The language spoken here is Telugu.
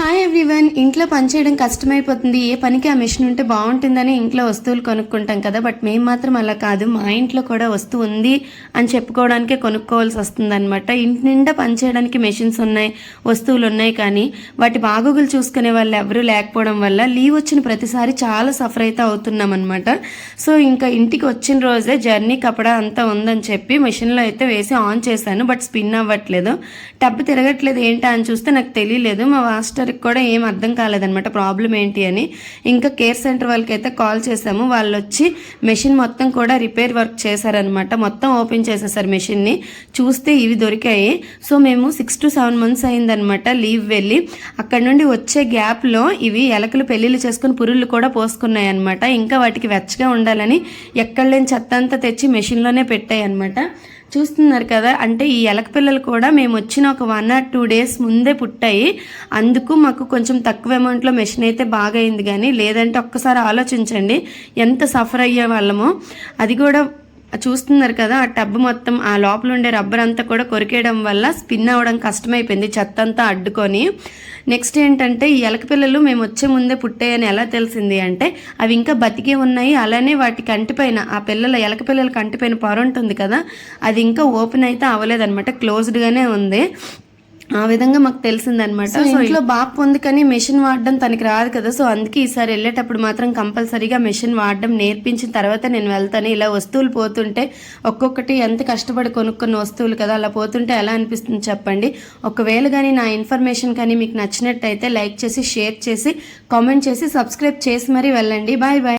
హాయ్ ఎవ్రీవన్ ఇంట్లో పనిచేయడం కష్టమైపోతుంది. ఏ పనికి ఆ మిషన్ ఉంటే బాగుంటుందని ఇంట్లో వస్తువులు కొనుక్కుంటాం కదా బట్ మేము మాత్రం అలా కాదు. మా ఇంట్లో కూడా వస్తువు ఉంది అని చెప్పుకోవడానికే కొనుక్కోవాల్సి వస్తుంది అనమాట ఇంటి నిండా పని చేయడానికి మెషిన్స్ ఉన్నాయి వస్తువులు ఉన్నాయి కానీ వాటి బాగోగులు చూసుకునే వాళ్ళు ఎవరూ లేకపోవడం వల్ల లీవ్ వచ్చిన ప్రతిసారి చాలా సఫర్ అయితే అవుతున్నాం అనమాట సో ఇంకా ఇంటికి వచ్చిన రోజే జర్నీ కపడా అంతా ఉందని చెప్పి మెషిన్లో అయితే వేసి ఆన్ చేశాను బట్ స్పిన్ అవ్వట్లేదు. టబ్ తిరగట్లేదు ఏంటా అని చూస్తే నాకు తెలియలేదు. మా మాస్టర్ మాస్టర్కి కూడా ఏం అర్థం కాలేదనమాట ప్రాబ్లం ఏంటి అని. ఇంకా కేర్ సెంటర్ వాళ్ళకి అయితే కాల్ చేసాము వాళ్ళు వచ్చి మెషిన్ మొత్తం కూడా రిపేర్ వర్క్ చేశారనమాట మొత్తం ఓపెన్ చేసేసారు మెషిన్ని చూస్తే ఇవి దొరికాయి. సో మేము సిక్స్ టు సెవెన్ మంత్స్ అయిందనమాట లీవ్ వెళ్ళి. అక్కడ నుండి వచ్చే గ్యాప్లో ఇవి ఎలకలు పెళ్ళిళ్ళు చేసుకుని పురుళ్ళు కూడా పోసుకున్నాయి అనమాట ఇంకా వాటికి వెచ్చగా ఉండాలని ఎక్కడ లేని చెత్త అంతా తెచ్చి మెషిన్లోనే పెట్టాయి అనమాట చూస్తున్నారు కదా అంటే ఈ ఎలక పిల్లలు కూడా మేము వచ్చిన ఒక వన్ ఆర్ టూ డేస్ ముందే పుట్టాయి. అందుకు మాకు కొంచెం తక్కువ అమౌంట్లో మెషిన్ అయితే బాగా అయింది కానీ లేదంటే ఒక్కసారి ఆలోచించండి ఎంత సఫర్ అయ్యే వాళ్ళము. అది కూడా చూస్తున్నారు కదా ఆ టబ్ మొత్తం ఆ లోపల ఉండే రబ్బర్ అంతా కూడా కొరికేయడం వల్ల స్పిన్ అవ్వడం కష్టమైపోయింది చెత్త అంతా అడ్డుకొని. నెక్స్ట్ ఏంటంటే ఈ ఎలక పిల్లలు మేము వచ్చే ముందే పుట్టాయని ఎలా తెలిసింది అంటే అవి ఇంకా బతికే ఉన్నాయి అలానే వాటి కంటిపైన ఆ పిల్లల ఎలక పిల్లల కంటిపైన పొర ఉంటుంది కదా అది ఇంకా ఓపెన్ అయితే అవ్వలేదన్నమాట క్లోజ్డ్గానే ఉంది. ఆ విధంగా మాకు తెలిసిందనమాట సో ఇంట్లో బాపు ఉంది కానీ మెషిన్ వాడడం తనకి రాదు కదా. సో అందుకే ఈసారి వెళ్ళేటప్పుడు మాత్రం కంపల్సరీగా మెషిన్ వాడడం నేర్పించిన తర్వాత నేను వెళ్తాను. ఇలా వస్తువులు పోతుంటే ఒక్కొక్కటి ఎంత కష్టపడి కొనుక్కున్న వస్తువులు కదా అలా పోతుంటే ఎలా అనిపిస్తుంది చెప్పండి. ఒకవేళ కానీ నా ఇన్ఫర్మేషన్ కానీ మీకు నచ్చినట్టయితే లైక్ చేసి షేర్ చేసి కామెంట్ చేసి సబ్స్క్రైబ్ చేసి మరీ వెళ్ళండి. Bye bye.